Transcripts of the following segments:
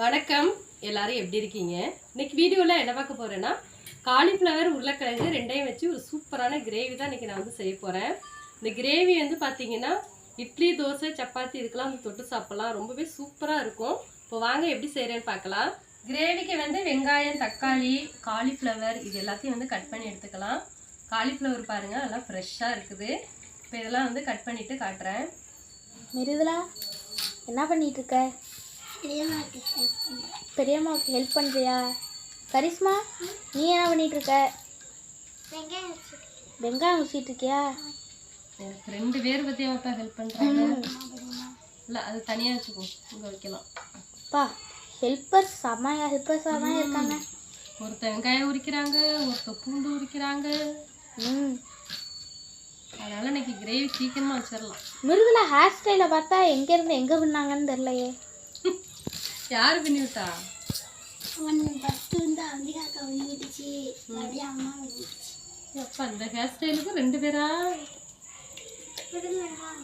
வணக்கம். எல்லாரும் எப்படி இருக்கீங்க? இன்னைக்கு வீடியோவில் என்ன பார்க்க போகிறேன்னா காலிஃப்ளவர் உருளைக்கிழங்கு ரெண்டையும் வச்சு ஒரு சூப்பரான கிரேவி தான் இன்றைக்கி நான் வந்து செய்ய போகிறேன் இந்த கிரேவி வந்து பார்த்தீங்கன்னா இட்லி தோசை சப்பாத்தி இதுக்கெல்லாம் வந்து தொட்டு சாப்பிட்லாம். ரொம்பவே சூப்பராக இருக்கும். இப்போ வாங்க எப்படி செய்கிறேன்னு பார்க்கலாம். கிரேவிக்கு வந்து வெங்காயம் தக்காளி காலிஃப்ளவர் இது எல்லாத்தையும் வந்து கட் பண்ணி எடுத்துக்கலாம். காலிஃப்ளவர் பாருங்கள் நல்லா ஃப்ரெஷ்ஷாக இருக்குது. இப்போ இதெல்லாம் வந்து கட் பண்ணிவிட்டு காட்டுறேன். மிருதுலா என்ன பண்ணிகிட்ருக்க பெரியம்மாவுக்கு ஹெல்ப் பண்ணுறியா கரிஷ்மா நீ என்ன பண்ணிட்டு இருக்க? வெங்காயம் ஊசிட்டு இருக்கியா? எனக்கு ரெண்டு பேர் பற்றி அவன் ஹெல்ப் பண்ணுறாங்க இல்லை அது தனியாக வச்சுக்கோ இங்கே வைக்கலாம். பா ஹெல்ப்பர்ஸ் செம்மையா ஹெல்ப்பர்ஸ் செம்மையா இருக்காங்க. ஒருத்தன் வெங்காயம் உரிக்கிறாங்க ஒருத்தன் பூண்டு உரிக்கிறாங்க. ம். அதனால இன்னைக்கு கிரேவி சீக்கிரமாக வச்சிடலாம் மிருதுலா ஹேர் ஸ்டைலை பார்த்தா எங்கேருந்து எங்கே பண்ணாங்கன்னு தெரிலையே யார் பண்ணி விட்டா அப்பா இந்த ஹேர் ஸ்டைலுக்கு ரெண்டு பேரா?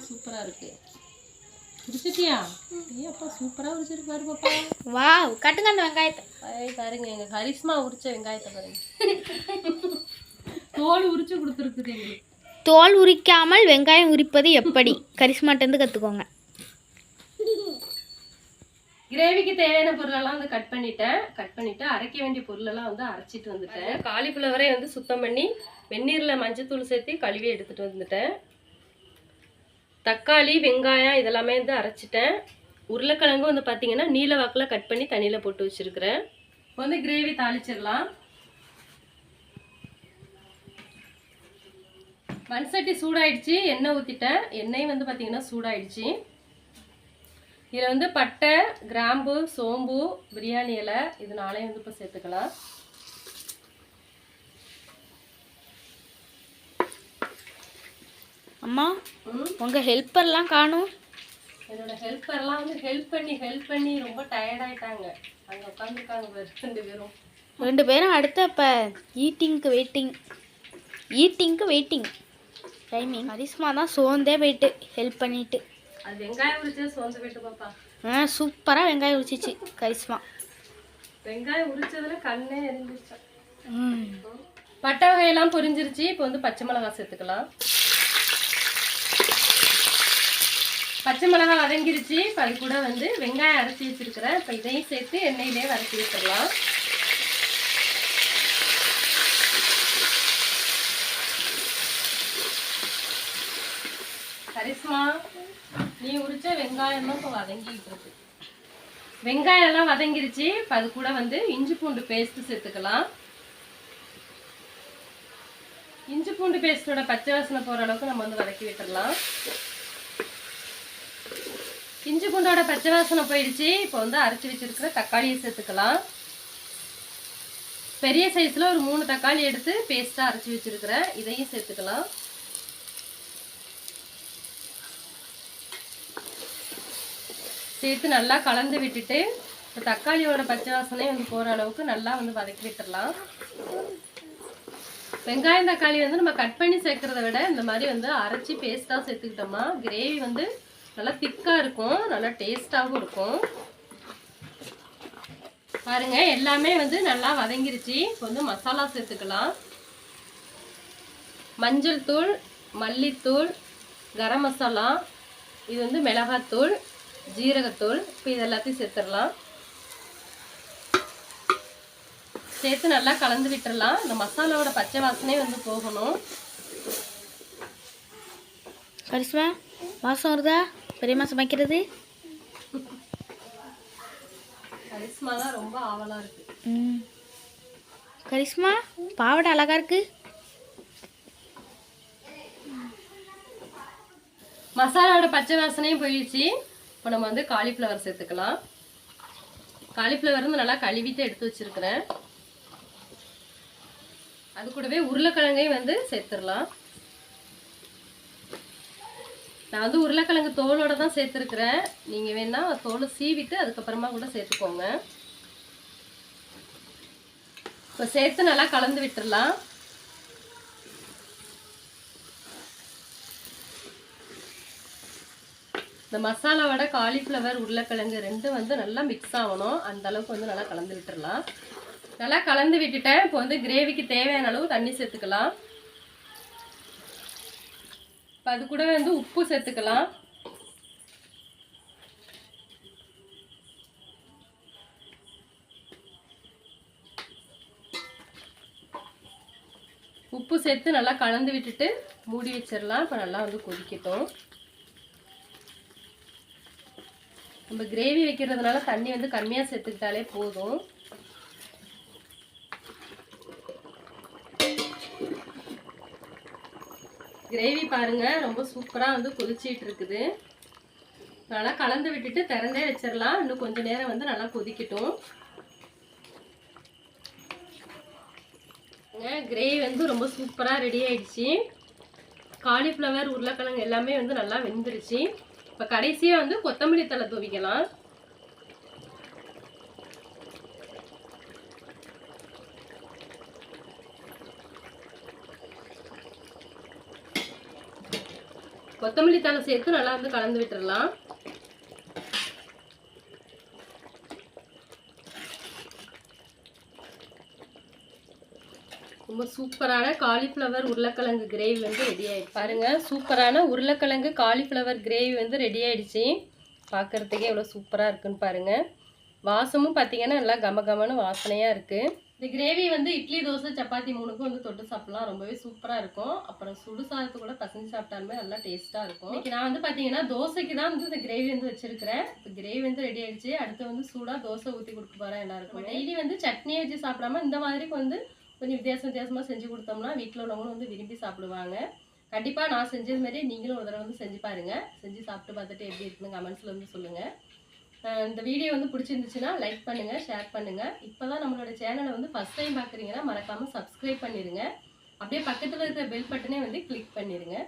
சூப்பராக இருக்கு. உரிச்சிட்டியா ஏ அப்பா சூப்பராக உரிச்சிட்டு பாரு பாப்பா. வாவ் கட்டுங்க அந்த வெங்காயத்தை. ஐய் பாருங்க எங்கள் கரிஷ்மா உரிச்ச வெங்காயத்தை பாருங்க. தோல் உரிச்சு கொடுத்துருக்குது எங்களுக்கு. தோல் உரிக்காமல் வெங்காயம் உரிப்பது எப்படி? கரிஷ்மாட்டேருந்து கற்றுக்கோங்க கிரேவிக்கு தேவையான பொருளெல்லாம் வந்து கட் பண்ணிட்டேன். கட் பண்ணிட்டு அரைக்க வேண்டிய பொருளெல்லாம் வந்து அரைச்சிட்டு வந்துட்டேன். காலிஃப்ளவரை வந்து சுத்தம் பண்ணி வெந்நீரில் மஞ்சத்தூள் சேர்த்து கழுவி எடுத்துட்டு வந்துட்டேன். தக்காளி வெங்காயம் இதெல்லாமே வந்து அரைச்சிட்டேன். உருளைக்கிழங்கு வந்து பார்த்தீங்கன்னா நீல வாக்கில் கட் பண்ணி தண்ணியில் போட்டு வச்சிருக்கிறேன். இப்போ வந்து கிரேவி தாளிச்சிடலாம். மண் சட்டி சூடாயிடுச்சு எண்ணெய் ஊற்றிட்டேன் எண்ணெய் வந்து பார்த்தீங்கன்னா சூடாயிடுச்சு. இதில் வந்து பட்டை கிராம்பு சோம்பு பிரியாணி இலை இது நாளையும் வந்து இப்போ சேர்த்துக்கலாம். அம்மா உங்கள் ஹெல்ப்பர்லாம் காணும். என்னோட ஹெல்ப்பர்லாம் வந்து ஹெல்ப் பண்ணி ஹெல்ப் பண்ணி ரொம்ப டயர்டாயிட்டாங்க அங்கே உட்காந்துருக்காங்க ரெண்டு பேரும். ரெண்டு பேரும் அடுத்த இப்போ ஈட்டிங்க்கு வெயிட்டிங் ஈட்டிங்க்கு வெயிட்டிங் டைமிங் கரிஷ்மா தான் சோர்ந்தே போயிட்டு ஹெல்ப் பண்ணிட்டு. அது வெங்காயம் உரிச்சே சோர்ந்து போயிட்டு பாப்பா. ஆ சூப்பராக வெங்காயம் உரிச்சிச்சு கரிஷ்மா. வெங்காயம் உரிச்சதுல கண்ணே எரிஞ்சிருச்சு. பட்டை வகையெல்லாம் பொரிஞ்சிருச்சு இப்போ வந்து பச்சை மிளகாய் சேர்த்துக்கலாம். பச்சை மிளகாய் வதங்கிருச்சு இப்போ அது கூட வந்து வெங்காயம் அரைச்சி வச்சிருக்கிறேன். இப்போ இதையும் சேர்த்து எண்ணெயிலே வதக்கி வச்சிடலாம். கரிஷ்மா நீ உரிச்ச வெங்காயம் தான் இப்போ வதங்கிட்டு இருக்கு. வெங்காயம் எல்லாம் வதங்கிருச்சு. இப்போ அது கூட வந்து இஞ்சி பூண்டு பேஸ்ட் சேர்த்துக்கலாம். இஞ்சி பூண்டு பேஸ்டோட பச்சை வாசனை போகிற அளவுக்கு நம்ம வந்து வதக்கி விட்டுடலாம் இஞ்சி பூண்டோட பச்சை வாசனை போயிடுச்சு. இப்போ வந்து அரைச்சி வச்சிருக்கிற தக்காளியை சேர்த்துக்கலாம். பெரிய சைஸில் ஒரு மூணு தக்காளி எடுத்து பேஸ்ட்டாக அரைச்சி வச்சிருக்கிறேன் இதையும் சேர்த்துக்கலாம். சேர்த்து நல்லா கலந்து விட்டுட்டு இப்போ தக்காளியோட பச்சை வாசனை வந்து போகிற அளவுக்கு நல்லா வந்து வதக்கி விட்டுடலாம் வெங்காயம் தக்காளி வந்து நம்ம கட் பண்ணி சேர்க்கறத விட இந்த மாதிரி வந்து அரைச்சி பேஸ்ட்டாக சேர்த்துக்கிட்டோம்னா கிரேவி வந்து நல்லா திக்காக இருக்கும் நல்லா டேஸ்ட்டாகவும் இருக்கும். பாருங்க எல்லாமே வந்து நல்லா வதங்கிருச்சு. இப்போ வந்து மசாலா சேர்த்துக்கலாம். மஞ்சள் தூள் மல்லித்தூள் கரம் மசாலா இது வந்து மிளகாத்தூள் ஜீரகத்தூள் இப்போ இது எல்லாத்தையும் சேர்த்துடலாம். சேர்த்து நல்லா கலந்து விட்டுறலாம் இந்த மசாலாவோட பச்சை வாசனை வந்து போகணும். கரிஷ்மா வாசம் வருதா? பெரியம்மா சமைக்கிறது? கரிஷ்மா தான் ரொம்ப ஆவலா இருக்கு. கரிஷ்மா பாவாடை அழகா இருக்கு. மசாலாவோட பச்சை வாசனையும் போயிடுச்சு. இப்போ நம்ம வந்து காலிஃப்ளவர் சேர்த்துக்கலாம். காலிஃப்ளவர் வந்து நல்லா கழுவிட்டு எடுத்து வச்சிருக்கிறேன். அது கூடவே உருளைக்கிழங்கையும் வந்து சேர்த்துடலாம். நான் வந்து உருளைக்கிழங்கு தோலோடு தான் சேர்த்துருக்குறேன். நீங்கள் வேணால் தோலை சீவிட்டு அதுக்கப்புறமா கூட சேர்த்துக்கோங்க. இப்போ சேர்த்து நல்லா கலந்து விட்டுடலாம். இந்த மசாலாவோட காலிஃப்ளவர் உருளைக்கிழங்கு ரெண்டும் வந்து நல்லா மிக்ஸ் ஆகணும். அந்த அளவுக்கு வந்து நல்லா கலந்து விட்டுடலாம் நல்லா கலந்து விட்டுட்டேன். இப்போ வந்து கிரேவிக்கு தேவையான அளவு தண்ணி சேர்த்துக்கலாம். இப்போ அது கூட வந்து உப்பு சேர்த்துக்கலாம். உப்பு சேர்த்து நல்லா கலந்து விட்டுட்டு மூடி வச்சிடலாம் இப்போ நல்லா வந்து கொதிக்கட்டும். நம்ம கிரேவி வைக்கிறதுனால தண்ணி வந்து கம்மியாக சேர்த்துக்கிட்டாலே போதும். கிரேவி பாருங்க ரொம்ப சூப்பராக வந்து கொதிச்சிட்டு இருக்குது. நல்லா கலந்து விட்டுட்டு திறந்தே வச்சிடலாம் இன்னும் கொஞ்சம் நேரம் வந்து நல்லா கொதிக்கட்டும். கிரேவி வந்து ரொம்ப சூப்பராக ரெடி ஆயிடுச்சு. காலிஃப்ளவர் உருளைக்கிழங்கு எல்லாமே வந்து நல்லா வெந்துருச்சு. இப்போ கடைசியாக வந்து கொத்தமல்லி தழை தூவிக்கலாம். கொத்தமல்லி தழை சேர்த்து நல்லா வந்து கலந்து விட்டுடலாம் ரொம்ப சூப்பரான காலிஃப்ளவர் உருளைக்கிழங்கு கிரேவி வந்து ரெடி ஆயிடுச்சு. பாருங்க சூப்பரான உருளைக்கிழங்கு காலிஃப்ளவர் கிரேவி வந்து ரெடி ஆயிடுச்சு. பார்க்கறதுக்கே எவ்வளோ சூப்பராக இருக்குன்னு பாருங்க. வாசமும் பார்த்தீங்கன்னா நல்லா கம கமன்னு வாசனையாக இருக்கு. இந்த கிரேவி வந்து இட்லி தோசை சப்பாத்தி மூணுக்கும் வந்து தொட்டு சாப்பிடலாம். ரொம்பவே சூப்பராக இருக்கும். அப்புறம் சுடு சாதத்து கூட பசஞ்சு சாப்பிட்டாலுமே நல்லா டேஸ்ட்டாக இருக்கும். இன்னைக்கு நான் வந்து பார்த்தீங்கன்னா தோசைக்கு தான் வந்து இந்த கிரேவி வந்து வச்சிருக்கிறேன். இப்போ கிரேவி வந்து ரெடி ஆயிடுச்சு. அடுத்து வந்து சூடாக தோசை ஊற்றி கொடுக்க போகிறேன் எல்லாருக்கும். டெய்லி வந்து சட்னி வச்சு சாப்பிடாம இந்த மாதிரி வந்து கொஞ்சம் வித்தியாசம் வித்தியாசமாக செஞ்சு கொடுத்தோம்னா வீட்டில் உள்ளவங்களும் வந்து விரும்பி சாப்பிடுவாங்க. கண்டிப்பாக நான் செஞ்சது மாதிரி நீங்களும் ஒரு தடவை வந்து செஞ்சு பாருங்கள் செஞ்சு சாப்பிட்டு பார்த்துட்டு எப்படி இருக்குன்னு கமெண்ட்ஸில் வந்து சொல்லுங்கள் இந்த வீடியோ வந்து பிடிச்சிருந்துச்சுன்னா லைக் பண்ணுங்கள் ஷேர் பண்ணுங்கள் இப்போ தான் நம்மளோட சேனலை வந்து ஃபஸ்ட் டைம் பார்க்குறீங்கன்னா மறக்காமல் சப்ஸ்கிரைப் பண்ணிடுங்க அப்படியே பக்கத்தில் இருக்கிற பெல் பட்டனே வந்து கிளிக் பண்ணிடுங்க